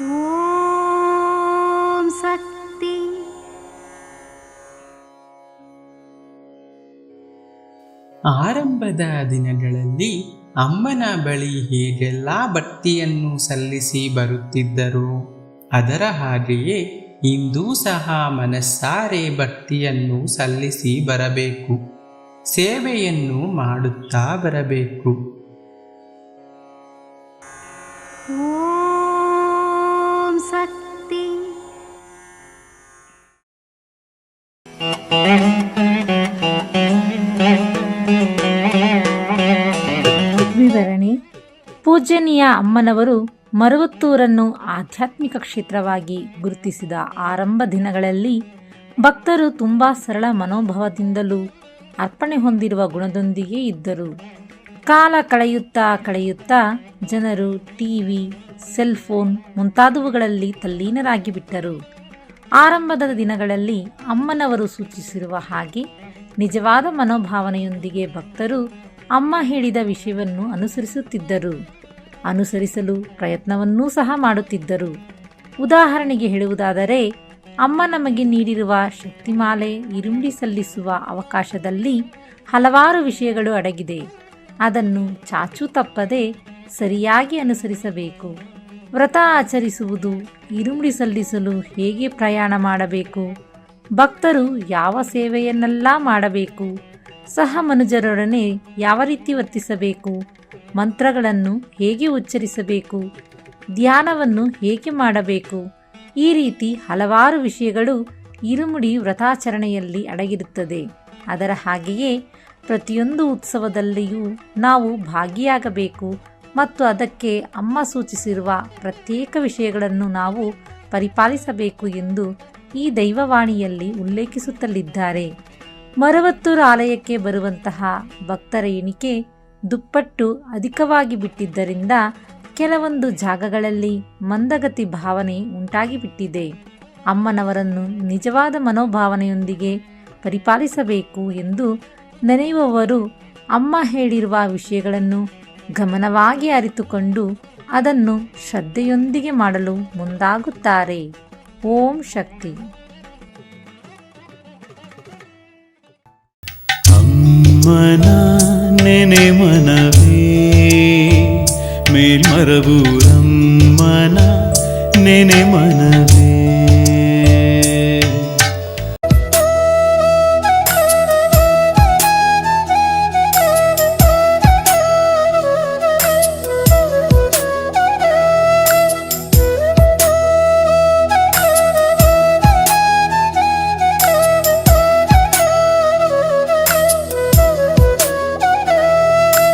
ಆರಂಭದ ದಿನಗಳಲ್ಲಿ ಅಮ್ಮನ ಬಳಿ ಹೇಗೆಲ್ಲ ಭಕ್ತಿಯನ್ನು ಸಲ್ಲಿಸಿ ಬರುತ್ತಿದ್ದರು ಅದರ ಹಾಗೆಯೇ ಇಂದೂ ಸಹ ಮನಸ್ಸಾರೆ ಭಕ್ತಿಯನ್ನು ಸಲ್ಲಿಸಿ ಬರಬೇಕು ಸೇವೆಯನ್ನು ಮಾಡುತ್ತಾ ಬರಬೇಕು. ವಿವರಣೆ. ಪೂಜನೀಯ ಅಮ್ಮನವರು ಮರವತ್ತೂರನ್ನು ಆಧ್ಯಾತ್ಮಿಕ ಕ್ಷೇತ್ರವಾಗಿ ಗುರುತಿಸಿದ ಆರಂಭ ದಿನಗಳಲ್ಲಿ ಭಕ್ತರು ತುಂಬ ಸರಳ ಮನೋಭಾವದಿಂದಲೂ ಅರ್ಪಣೆ ಹೊಂದಿರುವ ಗುಣದೊಂದಿಗೆ ಇದ್ದರು. ಕಾಲ ಕಳೆಯುತ್ತಾ ಕಳೆಯುತ್ತಾ ಜನರು ಟಿವಿ ಸೆಲ್ ಫೋನ್ ಮುಂತಾದವುಗಳಲ್ಲಿ ತಲ್ಲೀನರಾಗಿ ಬಿಟ್ಟರು ಆರಂಭದ ದಿನಗಳಲ್ಲಿ ಅಮ್ಮನವರು ಸೂಚಿಸಿರುವ ಹಾಗೆ ನಿಜವಾದ ಮನೋಭಾವನೆಯೊಂದಿಗೆ ಭಕ್ತರು ಅಮ್ಮ ಹೇಳಿದ ವಿಷಯವನ್ನು ಅನುಸರಿಸುತ್ತಿದ್ದರು. ಅನುಸರಿಸಲು ಪ್ರಯತ್ನವನ್ನೂ ಸಹ ಮಾಡುತ್ತಿದ್ದರು. ಉದಾಹರಣೆಗೆ ಹೇಳುವುದಾದರೆ, ಅಮ್ಮ ನಮಗೆ ನೀಡಿರುವ ಶಕ್ತಿಮಾಲೆ ಇರುಂಡಿ ಸಲ್ಲಿಸುವ ಅವಕಾಶದಲ್ಲಿ ಹಲವಾರು ವಿಷಯಗಳು ಅಡಗಿದೆ. ಅದನ್ನು ಚಾಚೂ ತಪ್ಪದೆ ಸರಿಯಾಗಿ ಅನುಸರಿಸಬೇಕು. ವ್ರತ ಆಚರಿಸುವುದು ಇರುಮುಡಿ ಸಲ್ಲಿಸಲು ಹೇಗೆ ಪ್ರಯಾಣ ಮಾಡಬೇಕು? ಭಕ್ತರು ಯಾವ ಸೇವೆಯನ್ನೆಲ್ಲ ಮಾಡಬೇಕು? ಸಹ ಮನುಜರೊಡನೆ ಯಾವ ರೀತಿ ವರ್ತಿಸಬೇಕು? ಮಂತ್ರಗಳನ್ನು ಹೇಗೆ ಉಚ್ಚರಿಸಬೇಕು? ಧ್ಯಾನವನ್ನು ಹೇಗೆ ಮಾಡಬೇಕು? ಈ ರೀತಿ ಹಲವಾರು ವಿಷಯಗಳು ಇರುಮುಡಿ ವ್ರತಾಚರಣೆಯಲ್ಲಿ ಅಡಗಿರುತ್ತದೆ. ಅದರ ಹಾಗೆಯೇ ಪ್ರತಿಯೊಂದು ಉತ್ಸವದಲ್ಲಿಯೂ ನಾವು ಭಾಗಿಯಾಗಬೇಕು. ಮತ್ತು ಅದಕ್ಕೆ ಅಮ್ಮ ಸೂಚಿಸಿರುವ ಪ್ರತ್ಯೇಕ ವಿಷಯಗಳನ್ನು ನಾವು ಪರಿಪಾಲಿಸಬೇಕು ಎಂದು ಈ ದೈವವಾಣಿಯಲ್ಲಿ ಉಲ್ಲೇಖಿಸುತ್ತಲಿದ್ದಾರೆ. ಮರವತ್ತೂರು ಆಲಯಕ್ಕೆ ಬರುವಂತಹ ಭಕ್ತರ ಎಣಿಕೆ ದುಪ್ಪಟ್ಟು ಅಧಿಕವಾಗಿ ಬಿಟ್ಟಿದ್ದರಿಂದ ಕೆಲವೊಂದು ಜಾಗಗಳಲ್ಲಿ ಮಂದಗತಿ ಭಾವನೆ ಉಂಟಾಗಿಬಿಟ್ಟಿದೆ. ಅಮ್ಮನವರನ್ನು ನಿಜವಾದ ಮನೋಭಾವನೆಯೊಂದಿಗೆ ಪರಿಪಾಲಿಸಬೇಕು ಎಂದು ನೆನೆಯುವವರು ಅಮ್ಮ ಹೇಳಿರುವ ವಿಷಯಗಳನ್ನು ಗಮನವಾಗಿ ಅರಿತುಕೊಂಡು ಅದನ್ನು ಶ್ರದ್ಧೆಯೊಂದಿಗೆ ಮಾಡಲು ಮುಂದಾಗುತ್ತಾರೆ. ಓಂ ಶಕ್ತಿ. ಅಮ್ಮನ ನೆನೆ ಮನವೇ ಮೇಲ್ಮರಬೂರಮ್ಮನ ನೆನೆ ಮನವೇ.